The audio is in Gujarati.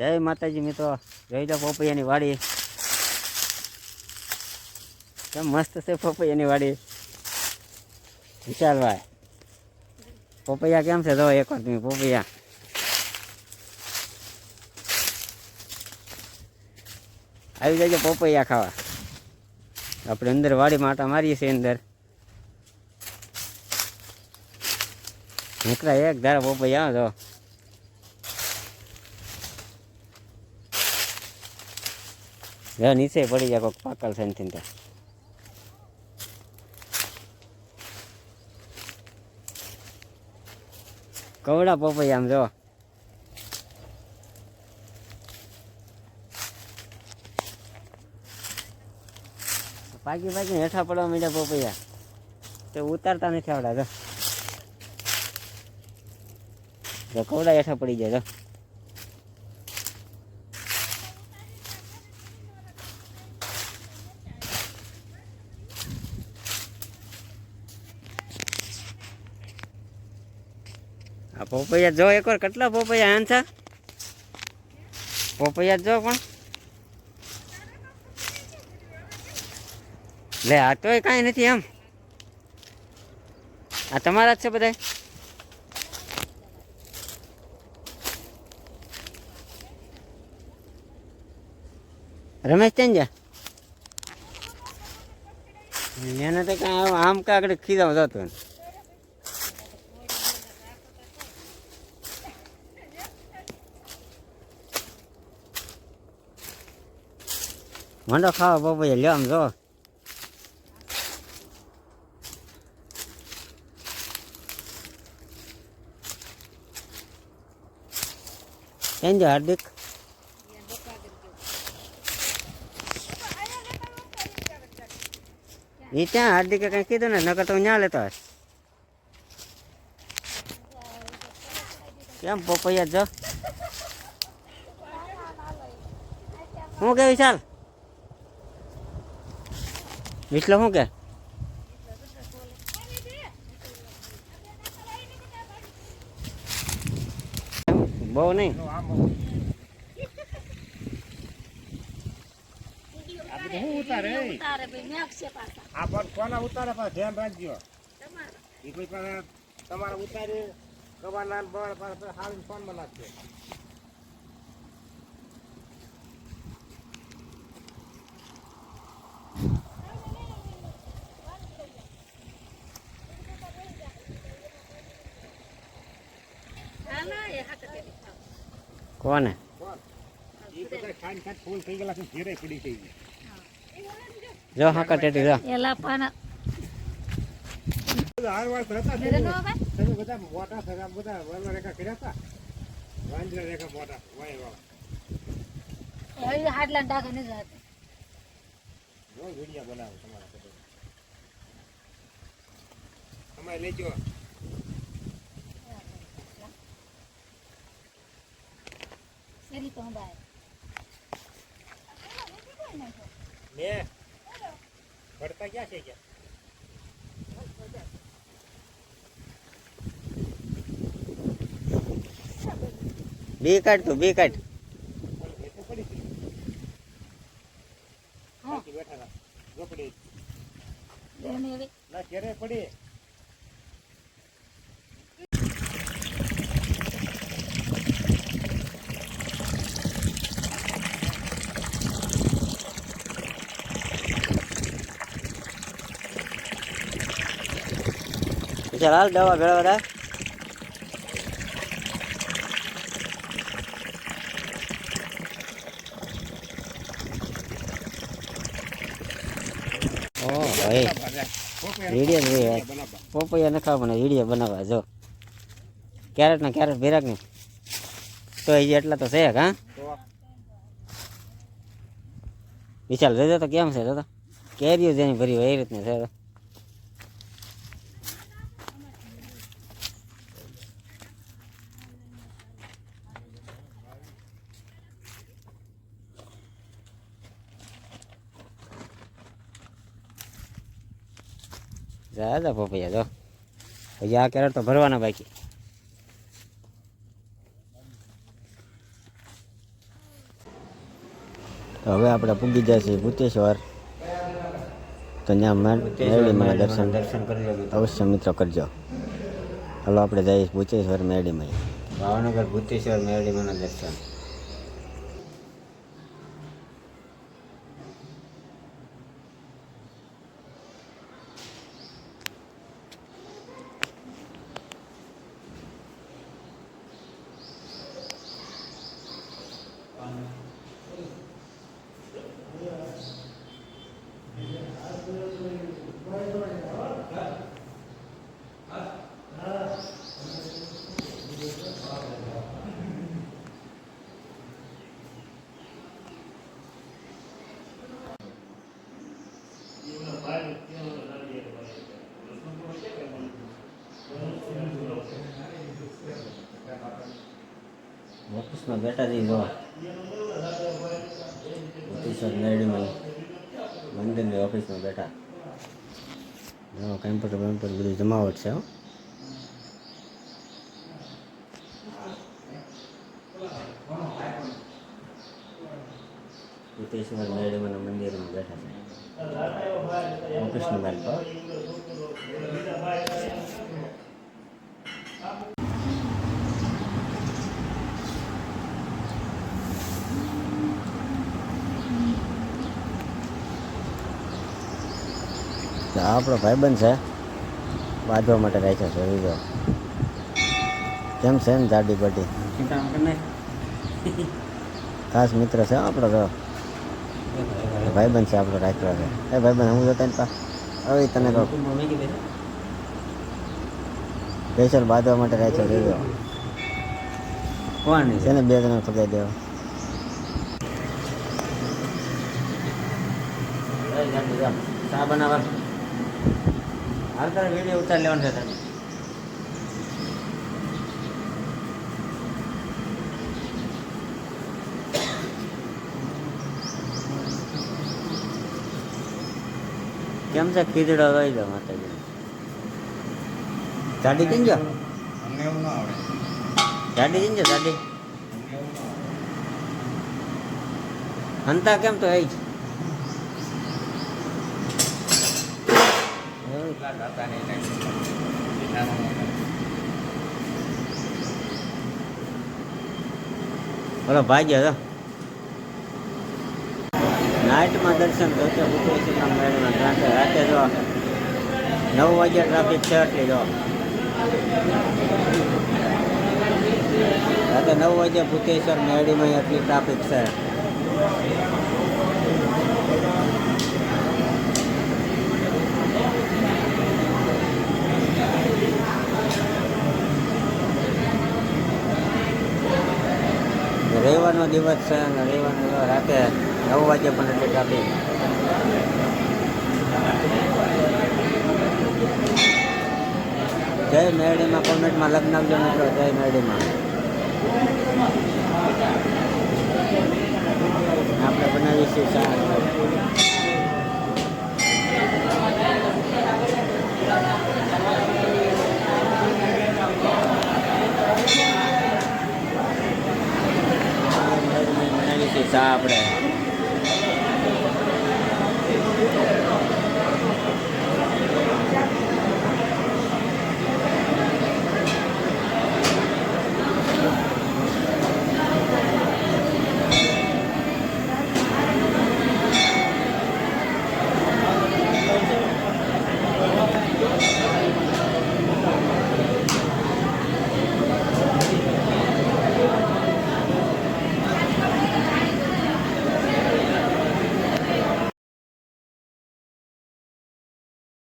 જય માતાજી મિત્રો, જોઈ લો પોપૈયાની વાડી. કેમ મસ્ત છે પોપૈયાની વાડી? વિશાલભાઈ, પોપૈયા કેમ છે? જો એકવાર તમે પોપૈયા. આવી જાય પોપૈયા ખાવા. આપણે અંદર વાડીમાં આટા મારીએ છીએ અંદર. નીકળાય એક ધારા પોપૈયા, જો. જો નીચે પડી જાય કોઈક પાકલ છે ને ત્યાં. કવડા પપૈયા આમ જો. પાકી પાકી હેઠા પડવા માંડ્યા પપૈયા. તો ઉતારતા નથી આવડા તો કવડા હેઠા પડી જાય, જો. પોપૈયા જો એકવાર કેટલા પોપૈયા આંછા પોપૈયા જો પણ. લે, આ તોય કાંઈ નથી એમ. આ તમારા જ છે બધા રમેશ ત્યાં જા એને તો કાંઈ આમ કાંકડે ખીજાવ જતો ને મંડો ખાવા પપૈયા લ્યો જો કેમ જો હાર્દિક એ ત્યાં હાર્દિકે કઈ કીધું ને નકર તો શું વિશાલ શું નહીં આપણે શું ઉતારે એ? તારે ભાઈ મેક છે પાછા આ પણ કોના ઉતારે પણ ધ્યાન શું એ બહુ નહીં તમારે ઉતારી હાલ ફોનમાં હા ના એ હાથ તે કોને એ બધા ખાઈને ખાઈને ફૂલ થઈ ગયેલા છે ઘેરે પડી થઈ ગઈ જો હા ટેટી જો. એલા પણ બધા હાર વાર હતા મેરે નો આવે તમે બધા મોટા થયા બધા વરવા રેખા કર્યા હતા વાંજરા રેખા મોટા વાય વાળા એ હાડલા ડાકા ને જાતે જો વીડિયો બનાવો તમારા બધા તમે લેજો સેરી તો બાય લે પડતા ક્યાં છે ક્યાં બી કાઢ તું બી કાઢ એ તો પડી ગઈ બાકી બેઠા હતા ઝોપડી બેને એવી ના ઘેરે પડી હાલ દવા ભેળવડા ઓ ભાઈ. જોઈએ પોપૈયા ન ખાવા મને વીડિયો બનાવવા જો. કેરેટ ને કેરેટ ભેરાક તો એ એટલા તો છે, હા? વિશાલ જોજો તો કેમ છે જોતો કેરીઓ જેની ભરી હોય એ રીતની જા પપૈયા જો. પછી આ કેરેટ તો ભરવાના બાકી. તો હવે આપણે પૂગી જાય છે ભૂતેશ્વર. તો ત્યાં મેરડીમાં દર્શન દર્શન કરી અવશ્ય મિત્રો કરજો. હાલો આપણે જઈએ ભૂતેશ્વર મેળીમાં. ભાવનગર ભૂતેશ્વર મેરડીમાંના દર્શન. ઓફિસમાં બેઠા જઈ જો ભૂતેશ્વર નાયડુમાં મંદિરની ઓફિસમાં બેઠા. જો કમ્પ્યુટર બેમ્પ્યુટર બધું જમાવટ છે ભૂતેશ્વર મેરડીમાંના મંદિરમાં બેઠા છે. ઓફિસની બહાર તો તો આ આપણો ભાઈબંધ છે. બાંધવા માટે રાખ્યો છે બીજો કેમ છે ને જાડી બટી ખાસ મિત્ર છે આપણો તો. ભાઈબંધ છે આપણો રાખ્યો છે. એ ભાઈબંધ હું જોતા પા. હવે તને કહું. સ્પેશિયલ બાંધવા માટે રાખ્યો બીજો કોણ છે ને બે જણા ફગાઈ દેવા. ચા બનાવવા. હાલ તારે વીડિયો ઉતારી લેવાનો છે તને. કેમ છે? ખીચડો રહી દો માતાજી. ગાડી કેમ આવડે. ગાડી કેમ ગયો ગાડી હંતા કેમ તો એ જ? બોલો ભાગ્ય નાઇટમાં દર્શન કરતો ભૂતેશ્વરના મેળમાં કારણ કે રાતે જો નવ વાગે ટ્રાફિક છે એટલે જો રાતે નવ વાગે ભૂતેશ્વર મેળીમાં એટલી ટ્રાફિક છે. રવિવારનો દિવસ છે અને રવિવારનો રાતે નવ વાગે પણ એટલે ટ્રાફિક જય મેરડીમાં કોમેન્ટમાં લગ્ન આવજો મિત્રો, જય મેરડીમાં. આપણે બનાવીશું શાક. આપણે